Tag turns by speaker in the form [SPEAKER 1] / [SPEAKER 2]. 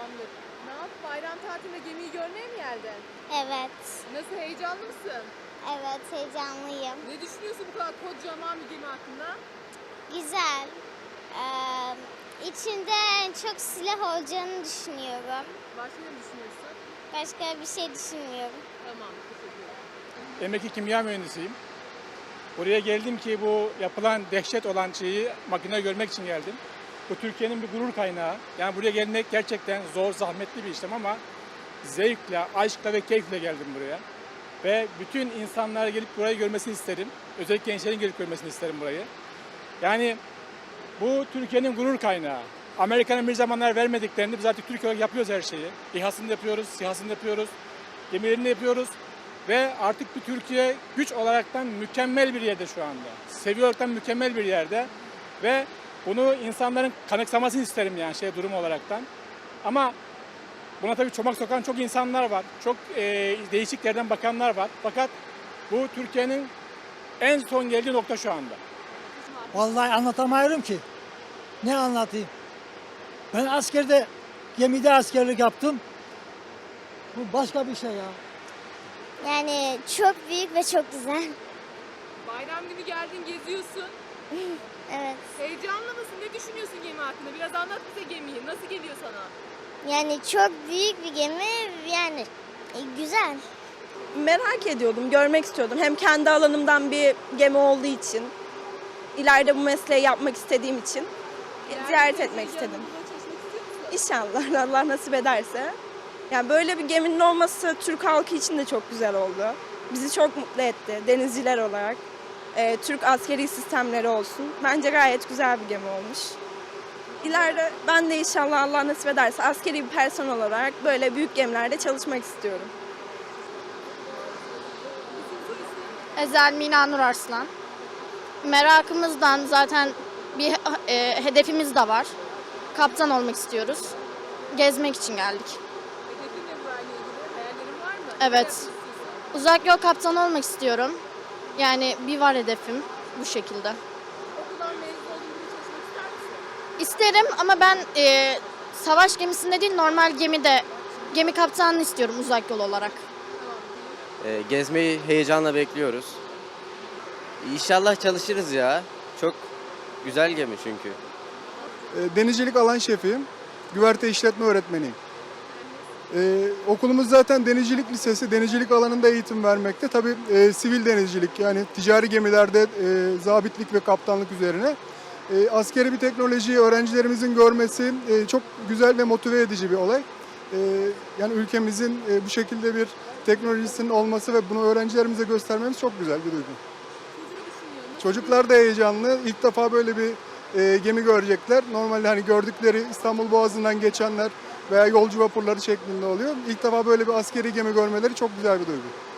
[SPEAKER 1] Tamamdır. Ne yap? Bayram tatilinde gemiyi görmeye mi geldin?
[SPEAKER 2] Evet.
[SPEAKER 1] Nasıl heyecanlı mısın?
[SPEAKER 2] Evet heyecanlıyım.
[SPEAKER 1] Ne düşünüyorsun bu kadar kocaman bir gemi hakkında?
[SPEAKER 2] Güzel. Ee, içinde çok silah olacağını düşünüyorum.
[SPEAKER 1] Başka ne düşünüyorsun?
[SPEAKER 2] Başka bir şey düşünmüyorum.
[SPEAKER 1] Tamam, teşekkür ederim.
[SPEAKER 3] Emekli kimya mühendisiyim. Buraya geldim ki bu yapılan dehşet olan şeyi makine görmek için geldim. Bu Türkiye'nin bir gurur kaynağı. Yani buraya gelmek gerçekten zor, zahmetli bir işlem ama zevkle, aşkla ve keyifle geldim buraya. Ve bütün insanlar gelip burayı görmesini isterim. Özellikle gençlerin gelip görmesini isterim burayı. Yani bu Türkiye'nin gurur kaynağı. Amerika'nın bir zamanlar vermediklerini biz artık Türkiye olarak yapıyoruz her şeyi. İHA'sını yapıyoruz, SİHA'sını yapıyoruz, gemilerini yapıyoruz. Ve artık bir Türkiye güç olaraktan mükemmel bir yerde şu anda. Seviye olaraktan mükemmel bir yerde. Ve bunu insanların kanıksamasını isterim yani şey durum olaraktan. Ama buna tabii çomak sokan çok insanlar var. Çok e, değişik yerden bakanlar var. Fakat bu Türkiye'nin en son geldiği nokta şu anda.
[SPEAKER 4] Vallahi anlatamıyorum ki. Ne anlatayım? Ben askerde, gemide askerlik yaptım. Bu başka bir şey ya.
[SPEAKER 2] Yani çok büyük ve çok güzel.
[SPEAKER 1] Bayram günü geldin, geziyorsun.
[SPEAKER 2] Evet.
[SPEAKER 1] Ne düşünüyorsun gemi hakkında? Biraz anlat bize gemiyi. Nasıl geliyor sana?
[SPEAKER 2] Yani çok büyük bir gemi yani e, güzel.
[SPEAKER 5] merak ediyordum, görmek istiyordum. Hem kendi alanımdan bir gemi olduğu için, ileride bu mesleği yapmak istediğim için ziyaret etmek istedim.
[SPEAKER 1] Yanında çalışmak istiyor musun?
[SPEAKER 5] İnşallah Allah nasip ederse. Yani böyle bir geminin olması Türk halkı için de çok güzel oldu. Bizi çok mutlu etti denizciler olarak. Ee, Türk askeri sistemleri olsun. Bence gayet güzel bir gemi olmuş. İleride ben de inşallah Allah nasip ederse askeri bir personel olarak böyle büyük gemilerde çalışmak istiyorum.
[SPEAKER 6] Ezel Mina Nur Arslan. Merakımızdan zaten bir e, hedefimiz de var. Kaptan olmak istiyoruz. Gezmek için geldik.
[SPEAKER 1] Hedefin ne burayla ilgili? Hayallerin var mı?
[SPEAKER 6] Evet. Uzak yol kaptanı olmak istiyorum. Yani bir var hedefim bu şekilde.
[SPEAKER 1] Okuldan mezun olduğun gibi çalışmak ister misin?
[SPEAKER 6] İsterim ama ben e, savaş gemisinde değil normal gemide gemi kaptanını istiyorum uzak yol olarak.
[SPEAKER 7] Ee, gezmeyi heyecanla bekliyoruz. İnşallah çalışırız ya. Çok güzel gemi çünkü.
[SPEAKER 8] E, Denizcilik alan şefiyim. Güverte işletme öğretmeniyim. Ee, okulumuz zaten denizcilik lisesi. Denizcilik alanında eğitim vermekte. Tabii e, sivil denizcilik yani ticari gemilerde e, zabitlik ve kaptanlık üzerine. E, askeri bir teknolojiyi öğrencilerimizin görmesi e, çok güzel ve motive edici bir olay. E, yani ülkemizin e, bu şekilde bir teknolojisinin olması ve bunu öğrencilerimize göstermemiz çok güzel bir duygu. Çocuklar da heyecanlı. İlk defa böyle bir e, gemi görecekler. Normalde hani gördükleri İstanbul Boğazı'ndan geçenler veya yolcu vapurları şeklinde oluyor. İlk defa böyle bir askeri gemi görmeleri çok güzel bir duygu.